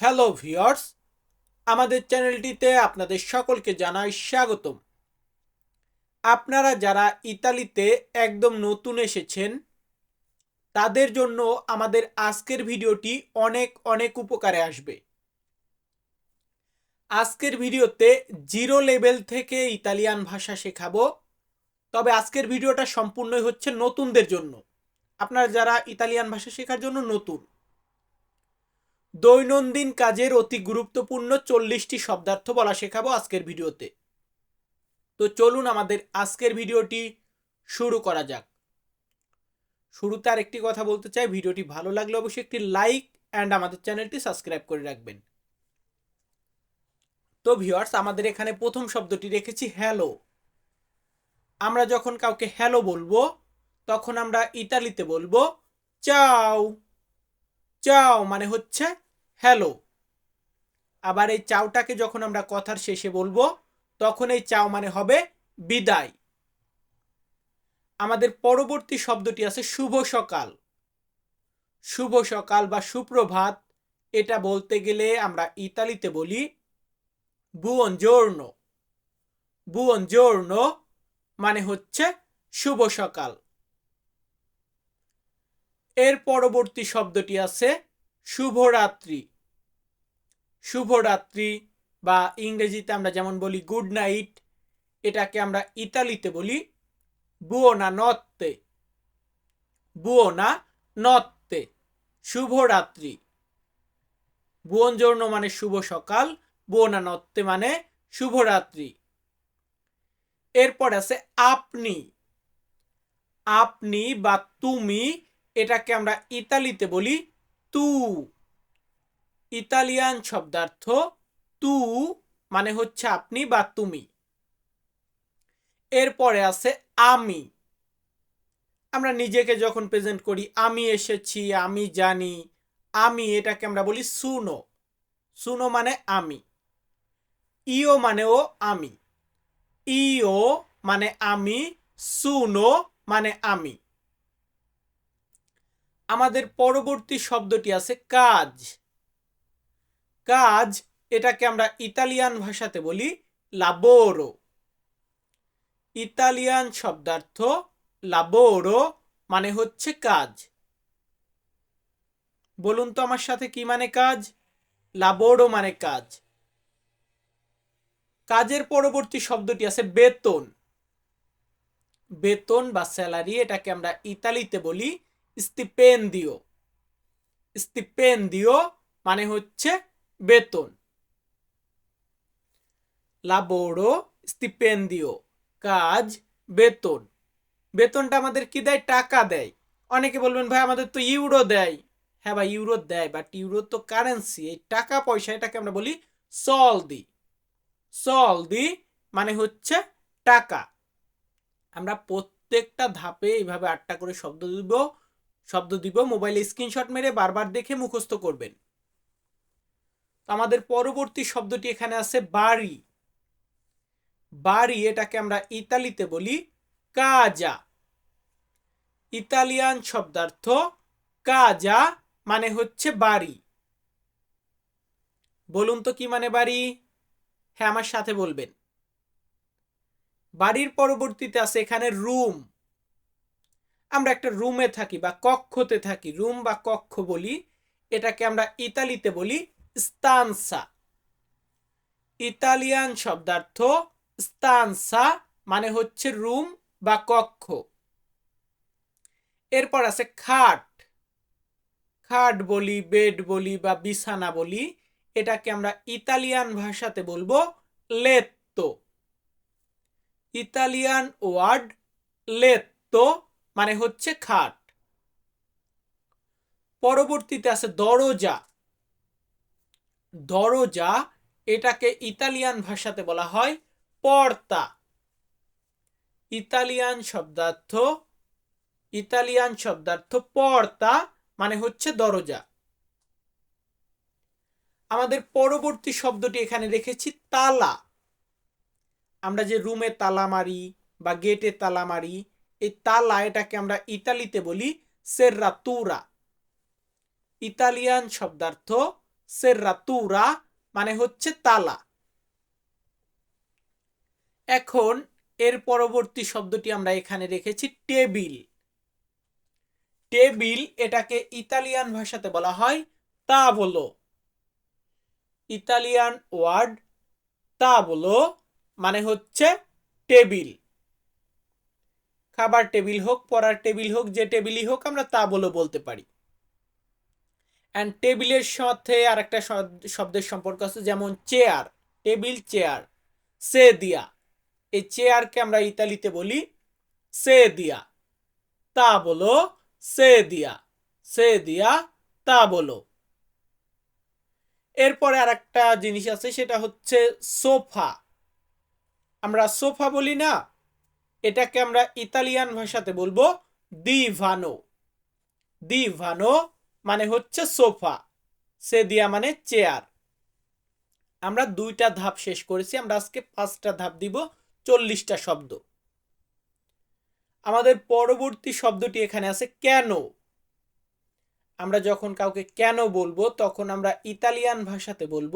Hello viewers আমাদের চ্যানেলটিতে আপনাদের সকলকে জানাই স্বাগতম। আপনারা যারা ইতালিতে একদম নতুন এসেছেন, তাদের জন্য আমাদের আজকের ভিডিওটি অনেক অনেক উপকারে আসবে। আজকের ভিডিওতে জিরো লেভেল থেকে ইতালিয়ান ভাষা শেখাবো, তবে আজকের ভিডিওটা সম্পূর্ণই হচ্ছে নতুনদের জন্য। আপনারা যারা ইতালিয়ান ভাষা শেখার জন্য নতুন দৈনন্দিন কাজের অতি গুরুত্বপূর্ণ চল্লিশটি শব্দার্থ বলা শেখাবো আজকের ভিডিওতে। তো চলুন আমাদের আজকের ভিডিওটি শুরু করা যাক। শুরুতে আর একটি কথা বলতে চাই, ভিডিওটি ভালো লাগলে অবশ্যই একটি লাইক অ্যান্ড আমাদের চ্যানেলটি সাবস্ক্রাইব করে রাখবেন। তো ভিওয়ার্স আমাদের এখানে প্রথম শব্দটি রেখেছি হ্যালো। আমরা যখন কাউকে হ্যালো বলব, তখন আমরা ইতালিতে বলব, চাও। চাও মানে হচ্ছে হ্যালো। আবার এই চাওটাকে যখন আমরা কথার শেষে বলব, তখন এই চাও মানে হবে বিদায়। আমাদের পরবর্তী শব্দটি আছে শুভ সকাল। শুভ সকাল বা সুপ্রভাত, এটা বলতে গেলে আমরা ইতালিতে বলি বুয়ন জোর্ণ বুয়ন জোর্ণ মানে হচ্ছে শুভ সকাল। এর পরবর্তী শব্দটি আছে শুভরাত্রি। শুভরাত্রি বা ইংরেজিতে আমরা যেমন বলি গুড নাইট এটাকে আমরা ইতালিতে বলি বুয়োনা নত্তে বুয়োনা নত্তে শুভরাত্রি। বুয়নজর্ণ মানে শুভ সকাল বুয়োনা নত্তে মানে শুভরাত্রি। এরপর আছে আপনি। আপনি বা তুমি এটাকে আমরা ইতালিতে বলি তু। ইতালিয়ান শব্দার্থ তু মানে হচ্ছে আপনি বা তুমি। এরপরে আছে আমি। আমরা নিজেকে যখন প্রেজেন্ট করি, আমি এসেছি, আমি জানি, আমি এটাকে আমরা বলি সুনো। সুনো মানে আমি। ইও মানে ও আমি। ইও মানে আমি, সুনো মানে আমি। আমাদের পরবর্তী শব্দটি আছে কাজ। কাজ এটাকে আমরা ইতালিয়ান ভাষাতে বলি লাবোরো ইতালিয়ান শব্দার্থ লাবোরো মানে হচ্ছে কাজ। বলুন তো আমার সাথে কি মানে কাজ? লাবোরো মানে কাজ। কাজের পরবর্তী শব্দটি আছে বেতন। বেতন বা স্যালারি এটাকে আমরা ইতালিতে বলি স্টিপেন্দিও স্টিপেন্দিও মানে হচ্ছে বেতন। লাবোরো স্টিপেন্দিও কাজ, বেতন। বেতনটা আমাদের কি দেয়? টাকা দেয়। অনেকে বলবেন, ভাই, আমাদের তো ইউরো দেয়। হ্যাঁ ভাই ইউরো দেয় বাট ইউরো তো কারেন্সি এই টাকা, পয়সা, এটাকে আমরা বলি সল দি। সল দি মানে হচ্ছে টাকা। আমরা প্রত্যেকটা ধাপে এইভাবে আটটা করে শব্দ দিব। শব্দ দিব, মোবাইলে স্ক্রিনশট মেরে বারবার দেখে মুখস্থ করবেন। আমাদের পরবর্তী শব্দটি এখানে আছে বাড়ি। বাড়ি, এটাকে আমরা ইতালিতে বলি কাজা ইতালিয়ান শব্দার্থ কাজা মানে হচ্ছে বাড়ি। বলুন তো কি মানে বাড়ি? হ্যাঁ আমার সাথে বলবেন। বাড়ির পরবর্তীতে আছে এখানে রুম আমরা একটা রুমে থাকি বা কক্ষতে থাকি রুম বা কক্ষ বলি, এটাকে আমরা ইতালিতে বলি স্তানসা ইতালিয়ান শব্দার্থ স্তানসা মানে হচ্ছে রুম বা কক্ষ। এরপর আছে খাট। খাট বলি বেড বলি বা বিছানা বলি, এটাকে আমরা ইতালিয়ান ভাষাতে বলব লেত্তো ইতালিয়ান ওয়ার্ড লেত্তো মানে হচ্ছে খাট। পরবর্তীতে আছে দরজা। দরজা এটাকে ইতালিয়ান ভাষাতে বলা হয় পর্তা। ইতালিয়ান শব্দার্থ ইতালিয়ান শব্দার্থ পর্তা মানে হচ্ছে দরজা। আমাদের পরবর্তী শব্দটি এখানে রেখেছি তালা। আমরা যে রুমে তালা মারি বা গেটে তালা মারি এই তালা এটাকে আমরা ইতালিতে বলি সেররাতুরা ইতালিয়ান শব্দার্থ সেরাতুরা মানে হচ্ছে তালা। এখন এর পরবর্তী শব্দটি আমরা এখানে রেখেছি টেবিল। টেবিল এটাকে ইতালিয়ান ভাষাতে বলা হয় তা বলো ইতালিয়ান ওয়ার্ড তা বলো মানে হচ্ছে টেবিল। খাবার টেবিল হোক, পড়ার টেবিল হোক, যে টেবিলই হোক, আমরা তা বলো বলতে পারি। অ্যান্ড টেবিলের সাথে আর একটা শব্দের সম্পর্ক আছে, যেমন চেয়ার টেবিল চেয়ার সে দিয়া। এই চেয়ারকে আমরা ইতালিতে বলি, সে দিয়া। তা বলো, সে দিয়া। সে দিয়া, তা বলো। এরপরে আর একটা জিনিস আছে, সেটা হচ্ছে সোফা আমরা সোফা বলি না এটাকে আমরা ইতালিয়ান ভাষাতে বলব দিভানো। দিভানো মানে হচ্ছে সোফা সে দিয়া মানে চেয়ার। আমরা দুইটা ধাপ শেষ করেছি, আমরা আজকে পাঁচটা ধাপ দিব, চল্লিশটা শব্দ। আমাদের পরবর্তী শব্দটি এখানে আছে কেন। আমরা যখন কাউকে কেন বলব, তখন আমরা ইতালিয়ান ভাষাতে বলব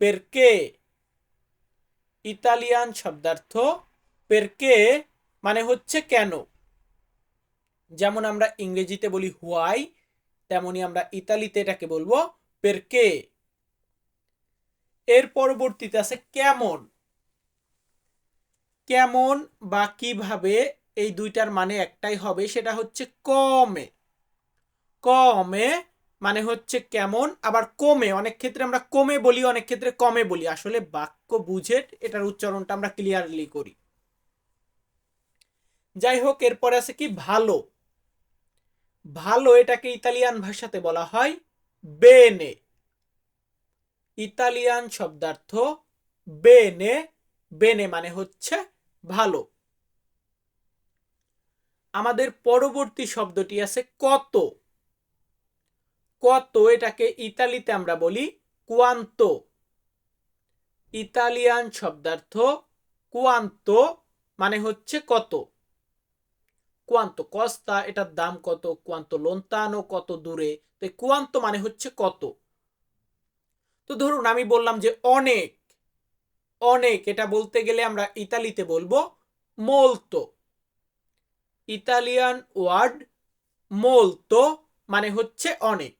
পেরকে ইতালিয়ান শব্দার্থ পেরকে মানে হচ্ছে কেন? যেমন আমরা ইংরেজিতে বলি হোয়াই তেমনি আমরা ইতালিতে এটাকে বলব পেরকে এর পরবর্তীতে আছে কেমন। কেমন বা কীভাবে এই দুইটার মানে একটাই হবে সেটা হচ্ছে কমে। কমে মানে হচ্ছে কেমন, আবার কমে অনেক ক্ষেত্রে আমরা কমে বলি, অনেক ক্ষেত্রে কমে বলি। আসলে বাক্য বুঝে এটার উচ্চারণটা আমরা ক্লিয়ারলি করি। যাই হোক এরপরে আছে কি? ভালো। ভালো এটাকে ইতালিয়ান ভাষাতে বলা হয় বেনে। ইতালিয়ান শব্দার্থ বেনে। বেনে মানে হচ্ছে ভালো। আমাদের পরবর্তী শব্দটি আছে কত। কত এটাকে ইতালিতে আমরা বলি কুয়ান্ত। ইতালিয়ান শব্দার্থ কুয়ান্ত মানে হচ্ছে কত। কুয়ান্ত কস্তা এটার দাম কত কুয়ান্ত লোন্তানো কত দূরে, তো কুয়ান্ত মানে হচ্ছে কত। তো ধরুন আমি বললাম যে অনেক অনেক, এটা বলতে গেলে আমরা ইতালিতে বলব মোলতো ইতালিয়ান ওয়ার্ড মোলতো মানে হচ্ছে অনেক।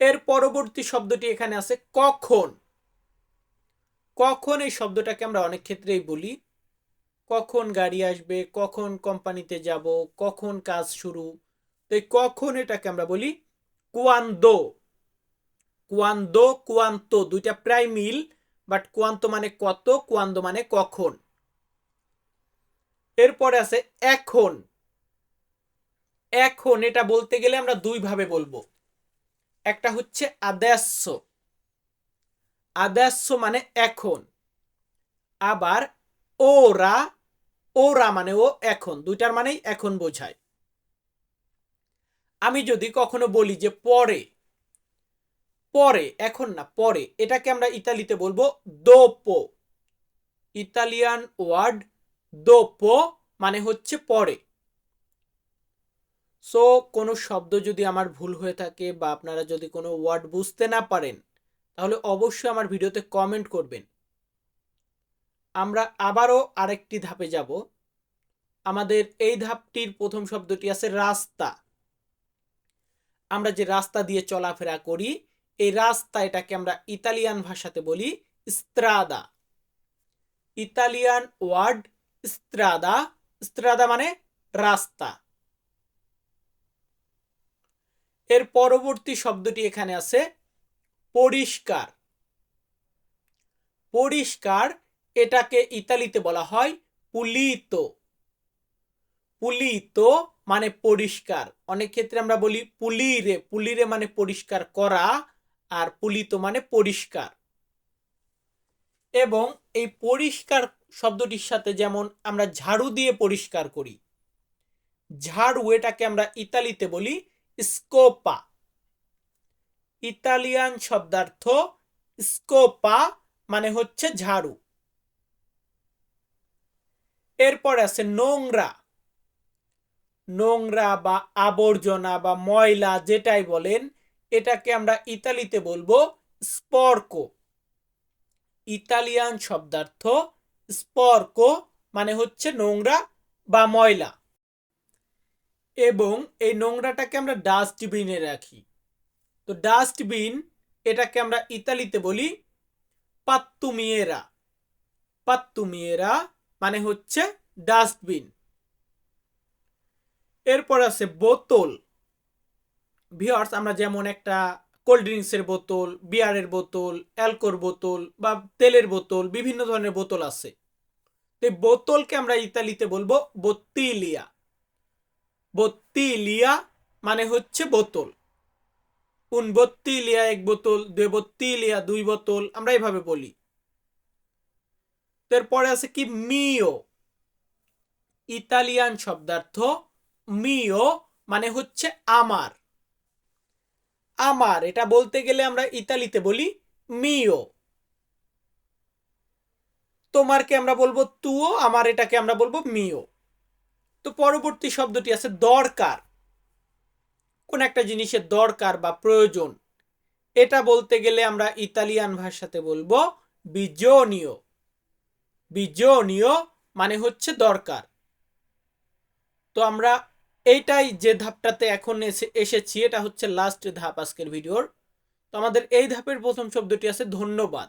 এর পরবর্তী শব্দটি এখানে আছে কখন। কখন এই শব্দটাকে আমরা অনেক ক্ষেত্রেই বলি। কখন গাড়ি আসবে, কখন কোম্পানিতে যাব, কখন কাজ শুরু। তো কখন এটাকে আমরা বলি কুয়ান্দো। কুয়ান্দো, কুয়ান্ত দুইটা প্রায় মিল, বাট কুয়ান্ত মানে কত কুয়ান্দো মানে কখন? এরপরে আছে এখন। এখন এটা বলতে গেলে আমরা দুই ভাবে বলব। একটা হচ্ছে আদেশ্য আদেশ্য মানে এখন। আবার ওরা ওরা মানে ও, এখন। দুইটার মানেই এখন বোঝায়। আমি যদি কখনো বলি যে পরে পরে, এখন না, পরে, এটাকে আমরা ইতালিতে বলব দোপো। ইতালিয়ান ওয়ার্ড দোপো মানে হচ্ছে পরে। সো, কোনো শব্দ যদি আমার ভুল হয়ে থাকে বা আপনারা যদি কোনো ওয়ার্ড বুঝতে না পারেন, তাহলে অবশ্যই আমার ভিডিওতে কমেন্ট করবেন। আমরা আবারও আরেকটি ধাপে যাব। আমাদের এই ধাপটির প্রথম শব্দটি আছে রাস্তা। আমরা যে রাস্তা দিয়ে চলাফেরা করি, এই রাস্তা এটাকে আমরা ইতালিয়ান ভাষাতে বলি স্ত্রাদা। Italian word স্ত্রাদা। স্ত্রাদা মানে রাস্তা। এর পরবর্তী শব্দটি এখানে আছে পরিষ্কার। পরিষ্কার এটাকে ইতালিতে বলা হয় পুলিত। পুলিত মানে পরিষ্কার। অনেক ক্ষেত্রে আমরা বলি পুলিরে। পুলিরে মানে পরিষ্কার করা আর পুলিত মানে পরিষ্কার। এবং এই পরিষ্কার শব্দটির সাথে যেমন আমরা ঝাড়ু দিয়ে পরিষ্কার করি, ঝাড়ু এটাকে আমরা ইতালিতে বলি স্কোপা। ইতালিয়ান শব্দার্থ স্কোপা মানে হচ্ছে ঝাড়ু। এরপর আছে নোংরা। নোংরা বা আবর্জনা বা ময়লা যেটাই বলেন, এটাকে আমরা ইতালিতে বলব স্পর্কো। ইতালিয়ান শব্দার্থ স্পর্কো মানে হচ্ছে নোংরা বা ময়লা। এবং এই নোংরাটাকে আমরা ডাস্টবিনে রাখি। তো ডাস্টবিন এটাকে আমরা ইতালিতে বলি পাত্তুমিয়েরা। পাত্তুমিয়েরা মানে হচ্ছে ডাস্টবিন। এরপর আছে বোতল। ভিওর্স আমরা যেমন একটা কোল্ড ড্রিঙ্কসের বোতল, বিয়ারের বোতল, অ্যালকোর বোতল বা তেলের বোতল, বিভিন্ন ধরনের বোতল আছে। তো বোতলকে আমরা ইতালিতে বলব বত্তিলিয়া। বত্তিলিয়া মানে হচ্ছে বোতল। উন বত্তিলিয়া এক বোতল, দুই বত্তিলিয়া, দুই বোতল, আমরা এভাবে বলি। তারপরে আছে কি? মিও ইতালিয়ান শব্দার্থ মিও মানে হচ্ছে আমার। আমার, এটা বলতে গেলে আমরা ইতালিতে বলি মিও তোমারকে আমরা বলব তুও, আমার এটাকে আমরা বলব মিও তো পরবর্তী শব্দটি আছে দরকার। কোন একটা জিনিসের দরকার বা প্রয়োজন। এটা বলতে গেলে আমরা ইতালিয়ান ভাষাতে বলব বিজনীয় বিজনীয় মানে হচ্ছে দরকার। তো আমরা এইটাই যে ধাপটাতে এখন এসে, এসেছি, এটা হচ্ছে লাস্ট ধাপ আজকের ভিডিওর তো আমাদের এই ধাপের প্রথম শব্দটি আছে ধন্যবাদ।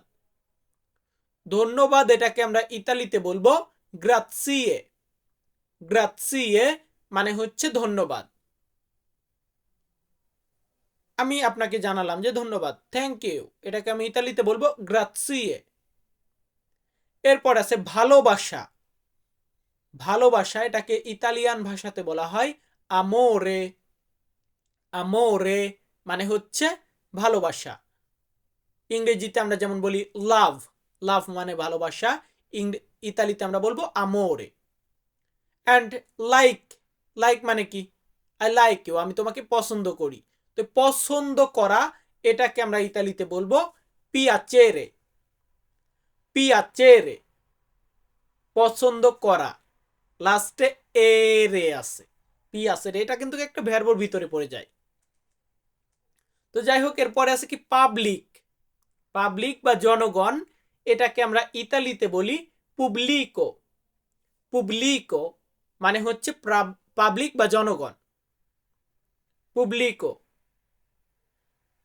ধন্যবাদ এটাকে আমরা ইতালিতে বলব গ্রাৎসিয়ে গ্রাৎসিয়ে মানে হচ্ছে ধন্যবাদ। আমি আপনাকে জানালাম যে ধন্যবাদ। থ্যাংক ইউ এটাকে আমি ইতালিতে বলব গ্রাৎসিয়ে এরপর আছে ভালোবাসা। ভালোবাসা এটাকে ইতালিয়ান ভাষাতে বলা হয় আমোরে আমোরে মানে হচ্ছে ভালোবাসা। ইংরেজিতে আমরা যেমন বলি লাভ লাভ মানে ভালোবাসা ইতালিতে আমরা বলব আমোরে অ্যান্ড লাইক লাইক মানে কি? আই লাইক ইউ আমি তোমাকে পছন্দ করি। তো পছন্দ করা এটাকে আমরা ইতালিতে বলব পিয়াচেরে পিয়াচেরে পছন্দ করা। লাস্টে এ রে আছে। পি আছে এটা কিন্তু একটা ভ্যারবোর ভিতরে পড়ে যায়। তো যাই হোক, এরপরে আছে কি পাবলিক পাবলিক বা জনগণ, এটাকে আমরা ইতালিতে বলি পুবলিকো পুবলিকো মানে হচ্ছে পাবলিক বা জনগণ। পুবলিকো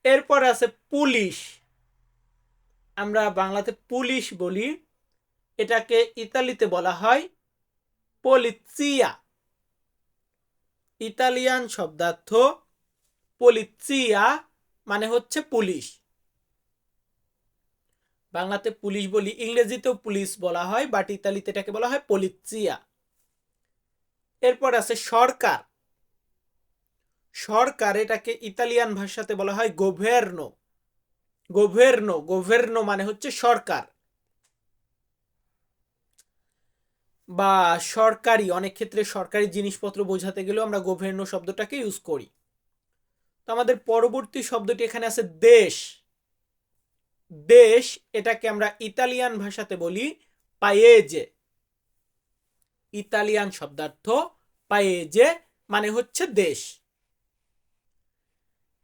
এরপর আছে পুলিশ। আমরা বাংলাতে পুলিশ বলি, এটাকে ইতালিতে বলা হয় পলিৎসিয়া। ইতালিয়ান শব্দার্থ পলিৎসিয়া মানে হচ্ছে পুলিশ। বাংলাতে পুলিশ বলি, ইংরেজিতেও পুলিশ বলা হয়, বাট ইতালিতে এটাকে বলা হয় পলিৎসিয়া। এরপর আছে সরকার। সরকার এটাকে ইতালিয়ান ভাষাতে বলা হয় গোভের্নো। গোভের্নো গোভের্নো মানে হচ্ছে সরকার। বা সরকারি, অনেক ক্ষেত্রে সরকারি জিনিসপত্র বোঝাতে গেলেও আমরা গোভের্নো শব্দটাকে ইউজ করি। তো আমাদের পরবর্তী শব্দটি এখানে আছে দেশ। দেশ এটাকে আমরা ইতালিয়ান ভাষাতে বলি পায়েজে ইতালিয়ান শব্দার্থ পায়েজে মানে হচ্ছে দেশ।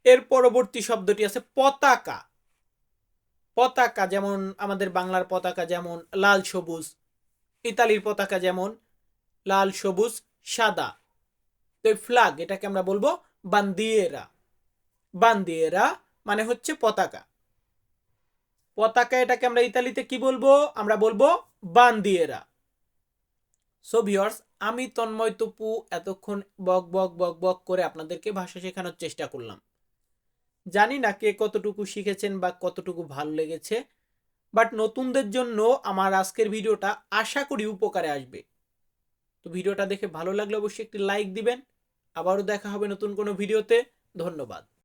এর পরবর্তী শব্দটি আছে পতাকা। পতাকা যেমন, আমাদের বাংলার পতাকা যেমন, লাল সবুজ। ইতালির পতাকা যেমন, লাল সবুজ, সাদা। তো ফ্ল্যাগ এটাকে আমরা বলব বান্দিয়েরা বান্দিয়েরা মানে হচ্ছে পতাকা। পতাকা এটাকে আমরা ইতালিতে কি বলব? আমরা বলব বান্দিয়েরা সো ভিওর্স আমি তন্ময় তপু, এতক্ষণ বক বক বক বক করে আপনাদেরকে ভাষা শেখানোর চেষ্টা করলাম। জানি না কে কতটুকু শিখেছেন বা কতটুকু ভালো লেগেছে বাট নতুনদের জন্য আমার আজকের ভিডিওটা আশা করি উপকারে আসবে। তো ভিডিওটা দেখে ভালো লাগলে অবশ্যই একটি লাইক দিবেন। আবারও দেখা হবে নতুন কোনো ভিডিওতে। ধন্যবাদ।